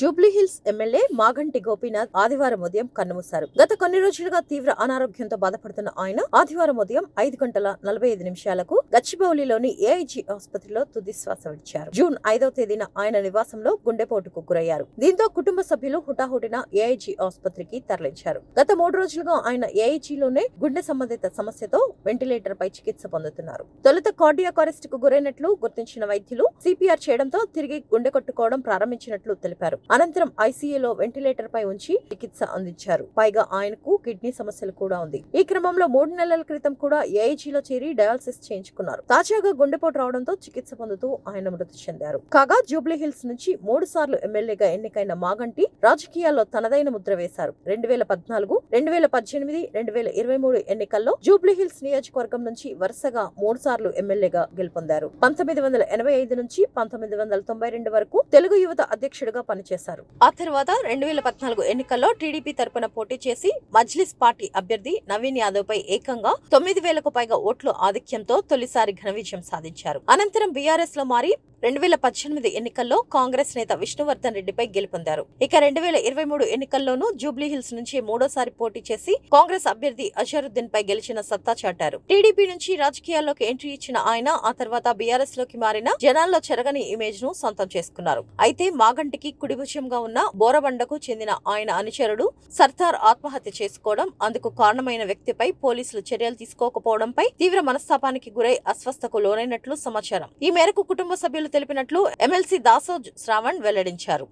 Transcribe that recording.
Jubilee Hills MLA Maganti Gopinath ఆదివారం ఉదయం కన్నుమూశారు. గత కొన్ని రోజులుగా తీవ్ర అనారోగ్యంతో బాధపడుతున్న ఆయన ఆదివారం ఉదయం ఐదు గంటల నలభై ఐదు నిమిషాలకు గచ్చిబౌలిలోని ఏఐజీ ఆసుపత్రిలో తుది శ్వాస విడిచారు. జూన్ ఐదవ తేదీన ఆయన నివాసంలో గుండెపోటుకు గురయ్యారు. దీంతో కుటుంబ సభ్యులు హుటాహుటిన ఏఐజీ ఆసుపత్రికి తరలించారు. గత మూడు రోజులుగా ఆయన ఏఐజీలోనే గుండె సంబంధిత సమస్యతో వెంటిలేటర్ పై చికిత్స పొందుతున్నారు. తొలుత కార్డియాక్ అరెస్ట్కు గురైనట్లు గుర్తించిన వైద్యులు సిపిఆర్ చేయడంతో తిరిగి గుండె కొట్టుకోవడం ప్రారంభించినట్లు తెలిపారు. అనంతరం ఐసీయూలో వెంటిలేటర్ పై ఉంచి చికిత్స అందించారు. పైగా ఆయనకు కిడ్నీ సమస్యలు కూడా ఉంది. ఈ క్రమంలో మూడు నెలల క్రితం కూడా ఏఐజీలో చేరి డయాలసిస్ చేయించుకున్నారు. తాజాగా గుండెపోటు రావడంతో చికిత్స పొందుతూ ఆయన మృతి చెందారు. కాగా జూబ్లీ హిల్స్ నుంచి మూడు సార్లు ఎమ్మెల్యేగా ఎన్నికైన మాగంటి రాజకీయాల్లో తనదైన ముద్ర వేశారు. రెండు వేల పద్నాలుగు రెండు వేల పద్దెనిమిది రెండు వేల ఇరవై మూడు ఎన్నికల్లో జూబ్లీ హిల్స్ నియోజకవర్గం నుంచి వరుసగా మూడు సార్లు ఎమ్మెల్యేగా గెలుపొందారు. పంతొమ్మిది వందల ఎనభై ఐదు నుంచి పంతొమ్మిది వందల తొంభై రెండు వరకు తెలుగు యువత అధ్యక్షుడిగా పనిచేశారు. ఆ తర్వాత రెండు వేల పద్నాలుగు ఎన్నికల్లో టీడీపీ తరపున పోటీ చేసి మజ్లిస్ పార్టీ అభ్యర్థి నవీన్ యాదవ్ పై ఏకంగా తొమ్మిది వేలకు పైగా ఓట్లు ఆధిక్యంతో తొలిసారి ఘన విజయం సాధించారు. అనంతరం బీఆర్ఎస్లో మారి రెండు వేల పద్దెనిమిది ఎన్నికల్లో కాంగ్రెస్ నేత విష్ణువర్ధన్ రెడ్డిపై గెలుపొందారు. ఇక రెండు వేల ఇరవై మూడు ఎన్నికల్లోనూ జూబ్లీ హిల్స్ నుంచి మూడోసారి పోటీ చేసి కాంగ్రెస్ అభ్యర్థి అజరుద్దీన్ పై గెలిచిన సత్తా చాటారు. టీడీపీ నుంచి రాజకీయాల్లోకి ఎంట్రీ ఇచ్చిన ఆయన ఆ తర్వాత బీఆర్ఎస్లోకి మారిన జనాల్లో చెరగని ఇమేజ్ను సొంతం చేసుకున్నారు. అయితే మాగంటికి కుడిభుజంగా ఉన్న బోరబండకు చెందిన ఆయన అనుచరుడు సర్దార్ ఆత్మహత్య చేసుకోవడం అందుకు కారణమైన వ్యక్తిపై పోలీసులు చర్యలు తీసుకోకపోవడంపై తీవ్ర మనస్తాపానికి గురై అస్వస్థకు లోనైనట్లు సమాచారం. ఈ మేరకు కుటుంబ సభ్యులు తెలిపినట్లు ఎమ్మెల్సీ దాసో శ్రావణ్ వెల్లడించారు.